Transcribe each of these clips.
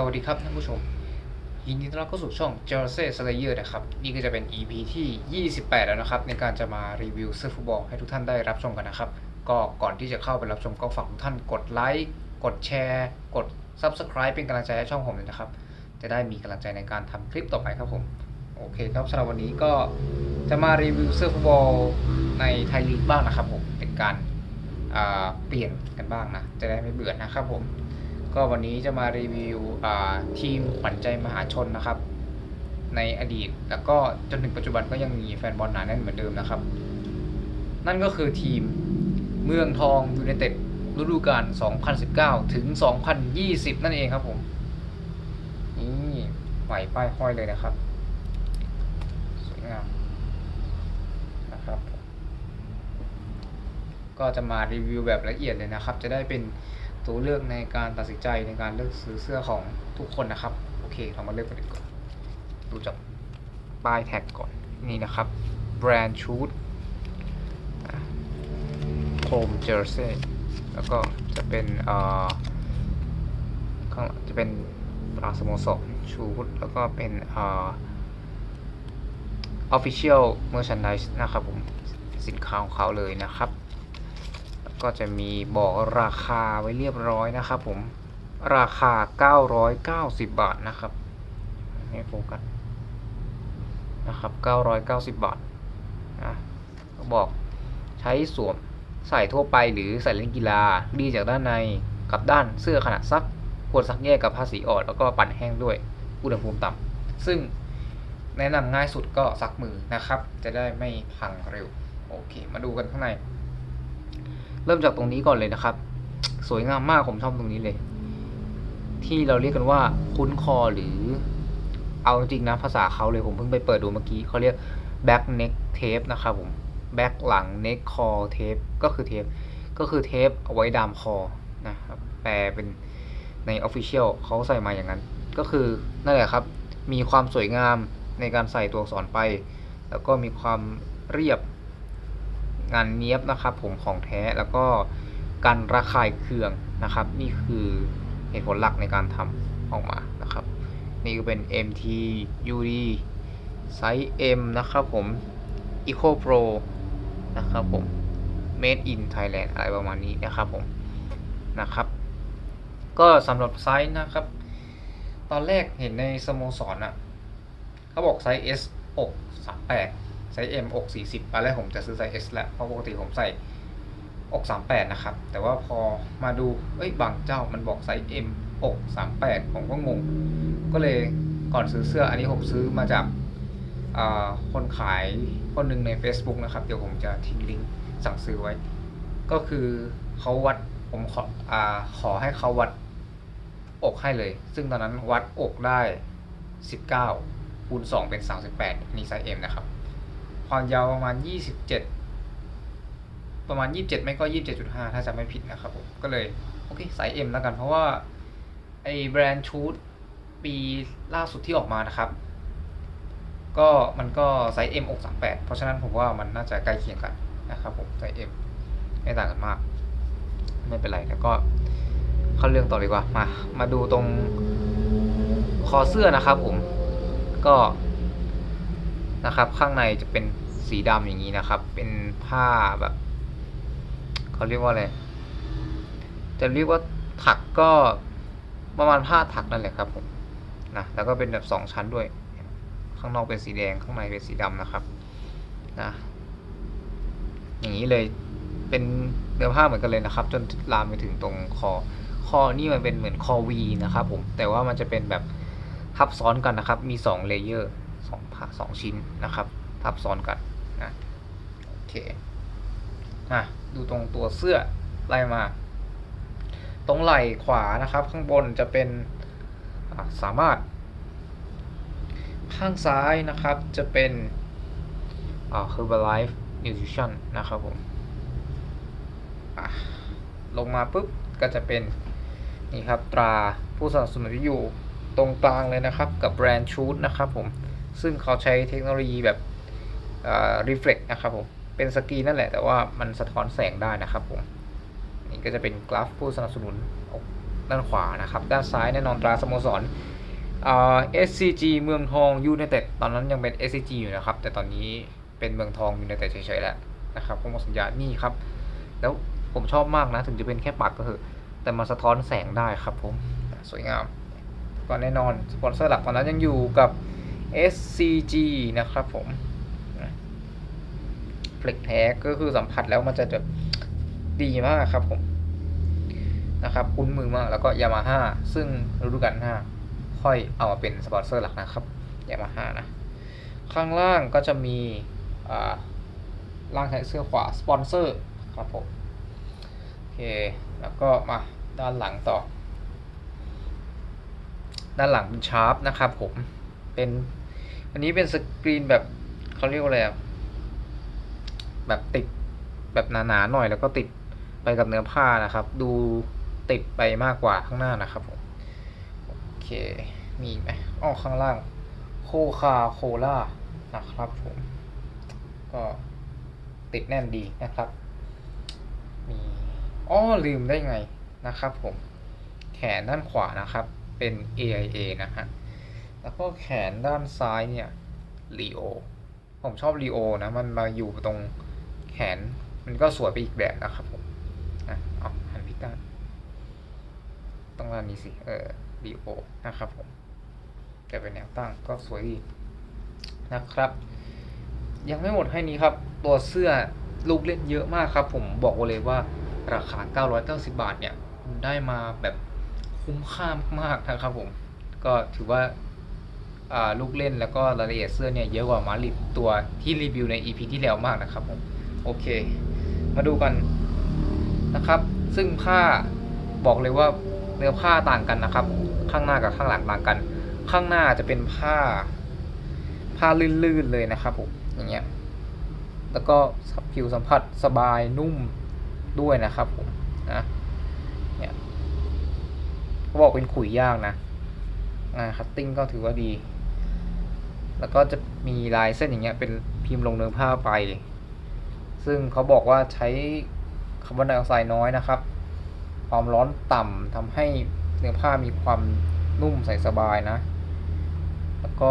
สวัสดีครับท่านผู้ชม ยินดีต้อนรับเข้าสู่ช่อง j e r s e y Slayer นะครับ นี่ก็จะเป็น EP ที่ 28 แล้วนะครับ ในการจะมารีวิวเสื้อฟุตบอลให้ทุกท่านได้รับชมกันนะครับ ก็ก่อนที่จะเข้าไปรับชมก็ฝากทุกท่านกดไลค์กดแชร์ กด Subscribe เป็นกำลังใจให้ช่องผมเลยนะครับ จะได้มีกำลังใจในการทำคลิปต่อไปครับผม โอเคครับสำหรับวันนี้ก็จะมารีวิวเสื้อฟุตบอลในไทยลีกบ้างนะครับผมเป็นการเปลี่ยนกันบ้างนะจะได้ไม่เบื่อนะครับผม ก็วันนี้จะมารีวิวทีมขวัญใจมหาชนนะครับ ในอดีตแล้วก็จนถึงปัจจุบันก็ยังมีแฟนบอลหนาแน่นเหมือนเดิมนะครับ นั่นก็คือทีมเมืองทองยูไนเต็ดฤดูกาล 2019 ถึง 2020 นั่นเองครับผม นี่ไหวป้ายห้อยเลยนะครับ สวยงามนะครับ ก็จะมารีวิวแบบละเอียดเลยนะครับ จะได้เป็น ตัวเลือกในการตัดสินใจในการเลือกซื้อเสื้อของทุกคนนะครับ โอเค เรามาเลือกกันกว่าดูจากป้ายแท็กก่อนนี่นะครับแบรนด์ชูดโฮมเจอร์ซีแล้วก็จะเป็นเอ่อข้างหลังจะเป็นตราสโมสรชูดแล้วก็เป็นเอ่อ Official Merchandise นะครับผม สินค้าของเขาเลยนะครับ ก็จะมีบอกราคาไว้เรียบร้อยนะครับผมราคา 990 บาทนะครับให้โฟกัสนะครับ 990 บาทนะบอกใช้สวมใส่ทั่วไปหรือใส่เล่นกีฬาดีจากด้านในกับด้านเสื้อขนาดซักควรซักแยกกับผ้าสีอ่อนแล้วก็ปั่นแห้งด้วยอุณหภูมิต่ำซึ่งแนะนำง่ายสุดก็ซักมือนะครับ จะได้ไม่พังเร็ว โอเค มาดูกันข้างใน เริ่มจากตรงนี้ก่อนเลยนะครับ สวยงามมากผมชอบตรงนี้เลย ที่เราเรียกกันว่า คุ้นคอหรือเอาจริงนะภาษาเขาเลยผมเพิ่งไปเปิดดูเมื่อกี้เขาเรียก back neck tape นะครับผม back หลัง neck core tape ก็คือเทปก็คือเทปเอาไว้ดามคอนะครับแปลเป็นใน official เขาใส่มาอย่างนั้น ก็คือนั่นแหละครับ มีความสวยงามในการใส่ตัวอักษรไป แล้วก็มีความเรียบ งานเนี้ยบนะครับ ผมของแท้แล้วก็การระคายเคืองนะครับ นี่คือเหตุผลหลักในการทำออกมานะครับ นี่ก็เป็น MT UD ไซส์ M นะครับผม Eco Pro นะครับผม Made in Thailand อะไรประมาณนี้นะครับผมนะครับ ก็สำหรับไซส์นะครับ ตอนแรกเห็นในสโมสรอะเขาบอกไซส์ S อก38 ซส์ M อก 40ตอนแรกผมจะซื้อไซส์ S แหละเพราะปกติผมใส่อก 38 นะครับ แต่ว่าพอมาดูเอ้ยบางเจ้ามันบอกไซส์ M อก 38 ผมก็งง ก็เลยก่อนซื้อเสื้ออันนี้ผมซื้อมาจากคนขายคนหนึ่งใน Facebook นะครับ เดี๋ยวผมจะทิ้งลิงก์สั่งซื้อไว้ ก็คือเขาวัดผมขออขอให้เขาวัดอกให้เลย ซึ่งตอนนั้นวัดอกได้ 19คูณ2เป็น 38นี่ไซส์ M นะครับ ความยาวประมาณ 27 ประมาณ 27 ไม่ก็ 27.5 ถ้าจำไม่ผิดนะครับผม ก็เลย โอเคไซส์ M แล้วกัน เพราะว่า ไอแบรนด์ชูดปีล่าสุดที่ออกมานะครับ ก็มันก็ไซส์ M อก38 เพราะฉะนั้นผมว่ามันน่าจะใกล้เคียงกันนะครับผมไซส์ M ไม่ต่างกันมาก ไม่เป็นไรแล้วก็เข้าเรื่องต่อดีกว่า มา มาดูตรงคอเสื้อนะครับผม ก็ นะครับ ข้างในจะเป็นสีดำอย่างนี้นะครับ เป็นผ้าแบบเขาเรียกว่าอะไร จะเรียกว่าถักก็ประมาณผ้าถักนั่นแหละครับผมนะแล้วก็เป็นแบบสองชั้นด้วย ข้างนอกเป็นสีแดงข้างในเป็นสีดำนะครับนะอย่างนี้เลยเป็นเนื้อผ้าเหมือนกันเลยนะครับ จนลามไปถึงตรงคอคอนี่มันเป็นเหมือนคอวีนะครับผมแต่ว่ามันจะเป็นแบบทับซ้อนกันนะครับ มี2เลเยอร์ ผ้าสองชิ้นนะครับ ทับซ้อนกันนะโอเคมาดูตรงตัวเสื้อไล่มา ตรงไหล่ขวานะครับ ข้างบนจะเป็นสามารถ ข้างซ้ายนะครับจะเป็นอ่า Herbalife Nutrition นะครับผมลงมาปุ๊บก็จะเป็นนี่ครับตราผู้สนับสนุนที่อยู่ตรงกลางเลยนะครับกับแบรนด์ชูดนะครับผม ซึ่งเขาใช้เทคโนโลยีแบบอ่า reflect นะครับผม เป็นสกรีนนั่นแหละ แต่ว่ามันสะท้อนแสงได้นะครับผม นี่ก็จะเป็นกราฟผู้สนับสนุนด้านขวานะครับ ด้านซ้ายแน่นอนตราสโมสรเอ่า SCG เมืองทองยูไนเต็ดตอนนั้นยังเป็น SCG อยู่นะครับ แต่ตอนนี้เป็นเมืองทองยูไนเต็ดเฉยๆแล้วนะครับผมสัญญานี่ครับ แล้วผมชอบมากนะ ถึงจะเป็นแค่ปักก็เถอะ แต่มันสะท้อนแสงได้ครับผม สวยงาม ก็แน่นอน สปอนเซอร์หลักตอนนั้นยังอยู่กับ SCG นะครับผมเฟล็กแท้ก็คือสัมผัสแล้วมันจะแบบดีมากครับผมนะครับคุ้นมือมากแล้วก็ยามาฮ่าซึ่งฤดูกาลหน้าค่อยเอามาเป็นสปอนเซอร์หลักนะครับยามาฮ่านะ ข้างล่างก็จะมีอ่าล่างใช้เสื้อขวาสปอนเซอร์ครับผมโอเคแล้วก็มาด้านหลังต่อ ด้านหลังเป็นชาร์ปนะครับผมเป็น อันนี้เป็นสกรีนแบบเขาเรียกว่าอะไรอะแบบติดแบบหนาๆหน่อยแล้วก็ติดไปกับเนื้อผ้านะครับ ดูติดไปมากกว่าข้างหน้านะครับผมโอเคมีไหมอ้อข้างล่าง โคคาโคล่านะครับผม ก็ติดแน่นดีนะครับ มีอ้อลืมได้ไงนะครับผม แขนด้านขวานะครับ เป็น AIA นะฮะ แล้วก็แขนด้านซ้ายเนี่ย Leo ผมชอบ Leo นะ มันมาอยู่ตรงแขน มันก็สวยไปอีกแบบนะครับผมอะเอาหันพิการต้องด้านนี้สิ เออ Leo นะครับผม แต่เป็นแนวตั้งก็สวยดีนะครับ ยังไม่หมดให้นี้ครับ ตัวเสื้อลูกเล่นเยอะมากครับ ผมบอกเลยว่าราคา 990 บาทเนี่ย ได้มาแบบคุ้มค่ามากๆนะครับผม ก็ถือว่า ลูกเล่นแล้วก็รายละเอียดเสื้อเนี่ยเยอะกว่ามาริดตัวที่รีวิวใน EP ที่แล้วมากนะครับผมโอเค มาดูกันนะครับ ซึ่งผ้าบอกเลยว่าเนื้อผ้าต่างกันนะครับ ข้างหน้ากับข้างหลังต่างกัน ข้างหน้าจะเป็นผ้า ผ้าลื่นๆเลยนะครับผมอย่างเงี้ยแล้วก็ผิวสัมผัสสบายนุ่มด้วยนะครับผมนะเนี่ยเขาบอกเป็นขุยยากนะงานคัตติ้งก็ถือว่าดี แล้วก็จะมีลายเส้นอย่างเงี้ยเป็นพิมพ์ลงเนื้อผ้าไป ซึ่งเขาบอกว่าใช้คาร์บอนไดออกไซด์น้อยนะครับ ความร้อนต่ำทำให้เนื้อผ้ามีความนุ่มใส่สบายนะ แล้วก็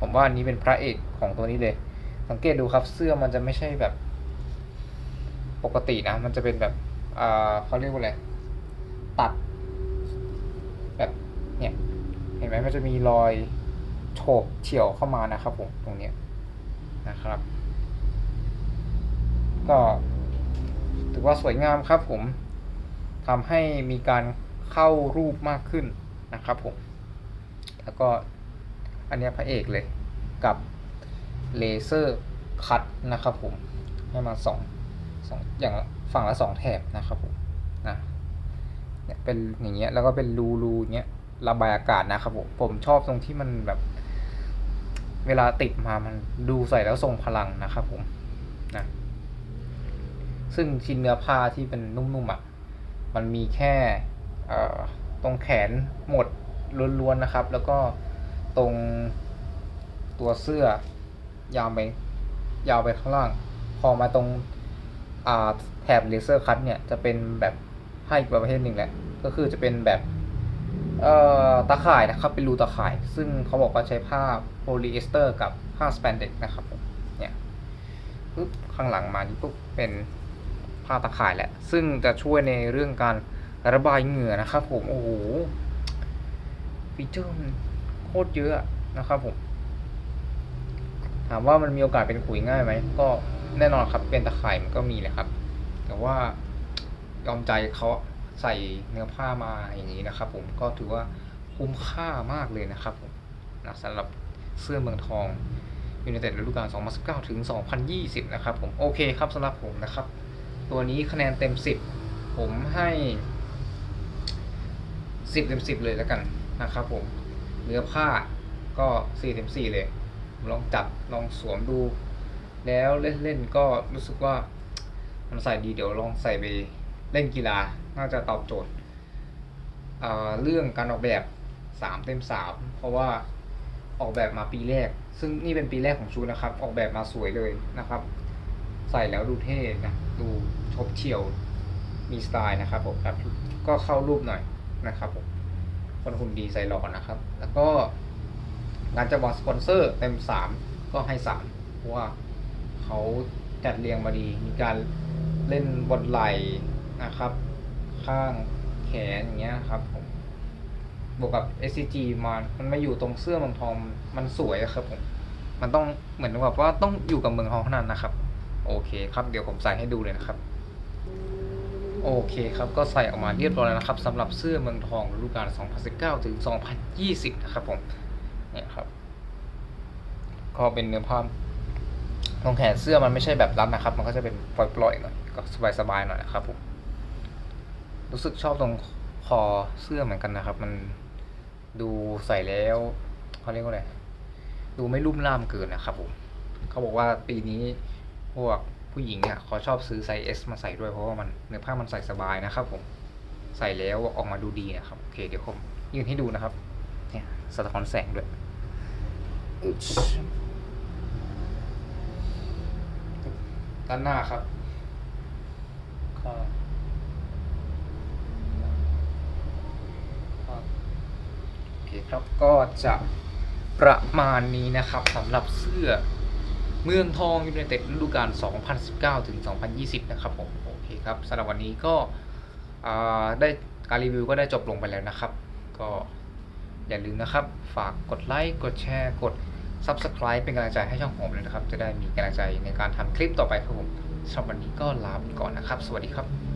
ผมว่าอันนี้เป็นพระเอกของตัวนี้เลย สังเกตดูครับเสื้อมันจะไม่ใช่แบบ ปกตินะ มันจะเป็นแบบเขาเรียกว่าอะไร ตัด แบบ เนี่ย เห็นไหมมันจะมีรอย โฉบเฉี่ยวเข้ามานะครับผมตรงนี้นะครับ ก็ถือว่าสวยงามครับผมทำให้มีการเข้ารูปมากขึ้นนะครับผม แล้วก็อันนี้พระเอกเลยกับเลเซอร์คัตนะครับผม ให้มาสองสองอย่างฝั่งละสองแถบนะครับผมนะเนี่ยเป็นอย่างเงี้ยแล้วก็เป็นรูรูเงี้ยระบายอากาศนะครับผมผมชอบตรงที่มันแบบ เวลาติดมามันดูใส่แล้วทรงพลังนะครับผมนะซึ่งชิ้นเนื้อผ้าที่เป็นนุ่มๆอะมันมีแค่ตรงแขนหมดล้วนๆนะครับ แล้วก็ตรงตัวเสื้อยาวไปยาวไปข้างล่าง พอมาตรงแถบเลเซอร์คัตเนี่ยจะเป็นแบบให้อีกประเภทหนึ่งแหละก็คือจะเป็นแบบ เอ่อตาข่ายนะครับ เป็นรูตาข่าย ซึ่งเขาบอกว่าใช้ผ้าโพลีเอสเตอร์ กับผ้าสแปนเด็กนะครับเนี่ยปุ๊บข้างหลังมานี่ปุ๊บเป็นผ้าตาข่ายแหละ ซึ่งจะช่วยในเรื่องการระบายเหงื่อนะครับ ผมโอ้โหฟีเจอร์มันโคตรเยอะนะครับผม ถามว่ามันมีโอกาสเป็นขุยง่ายไหมก็แน่นอนครับเป็นตะข่ายมันก็มีแหละครับ แต่ว่ายอมใจเขา ใส่เนื้อผ้ามาอย่างนี้นะครับ ผมก็ถือว่าคุ้มค่ามากเลยนะครับผมนะสำหรับเสื้อเมืองทองยูไนเต็ดฤดูกาล2019 ถึง 2020 นะครับผมโอเคครับสำหรับผมนะครับ ตัวนี้คะแนนเต็ม 10 ผมให้ 10 เต็ม 10 เลยแล้วกันนะครับผมเนื้อผ้าก็4เต็ม4เลยลองจับลองสวมดู แล้วเล่นๆก็รู้สึกว่ามันใส่ดีเดี๋ยวลองใส่ไป เล่นกีฬาน่าจะตอบโจทย์เเรื่องการออกแบบสามเต็มสามเพราะว่าออกแบบมาปีแรก ซึ่งนี่เป็นปีแรกของชุดนะครับ ออกแบบมาสวยเลยนะครับ ใส่แล้วดูเท่นะดูชบเฉี่ยวมีสไตล์นะครับผมแบบก็เข้ารูปหน่อยนะครับผมคนหุ่นดีใส่หล่อนะครับ แล้วก็งานจะวางสปอนเซอร์เต็มสามก็ให้สามเพราะว่าเขาจัดเรียงมาดี มีการเล่นบนไหล่ นะครับ ข้างแขนอย่างเงี้ยครับผมบวกกับ SCG มามันมาอยู่ตรงเสื้อเมืองทองมันสวยอะครับผมมันต้องเหมือนแบบว่าต้องอยู่กับเมืองทองเท่านั้นนะครับ โอเคครับเดี๋ยวผมใส่ให้ดูเลยนะครับ โอเคครับก็ใส่ออกมาเรียบร้อยแล้วนะครับสำหรับเสื้อเมืองทองฤดูกาล 2019 ถึง 2020 นะครับผมเนี่ยครับก็เป็นเนื้อผ้าตรงแขนเสื้อมันไม่ใช่แบบรัดนะครับ มันก็จะเป็นปล่อยๆหน่อยก็สบายๆหน่อยนะครับผม รู้สึกชอบตรงคอเสื้อเหมือนกันนะครับ มันดูใส่แล้วเขาเรียกว่าอะไรดูไม่ลุ่มล่ามเกินนะครับผมเขาบอกว่าปีนี้พวกผู้หญิงเนี่ยเขาชอบซื้อไซส์ S มาใส่ด้วยเพราะว่ามันเนื้อผ้ามันใส่สบายนะครับผมใส่แล้วออกมาดูดีนะครับโอเคเดี๋ยวผมยืนให้ดูนะครับเนี่ยสะท้อนแสงด้วยอึ๊ชด้านหน้าครับก็ก็ โอเครับก็จะประมาณนี้นะครับสำหรับเสื้อเมืองทองยูไนเต็ดฤดูกาล 2019 ถึง 2020 นะครับผม โอเคครับสำหรับวันนี้ก็ได้การรีวิวก็ได้จบลงไปแล้วนะครับ ก็อย่าลืมนะครับ ฝากกดไลค์ กดแชร์ กด Subscribe เป็นกำลังใจให้ช่องผมเลยนะครับ จะได้มีกำลังใจในการทำคลิปต่อไปครับผมสำหรับวันนี้ก็ลาไปก่อนนะครับ สวัสดีครับ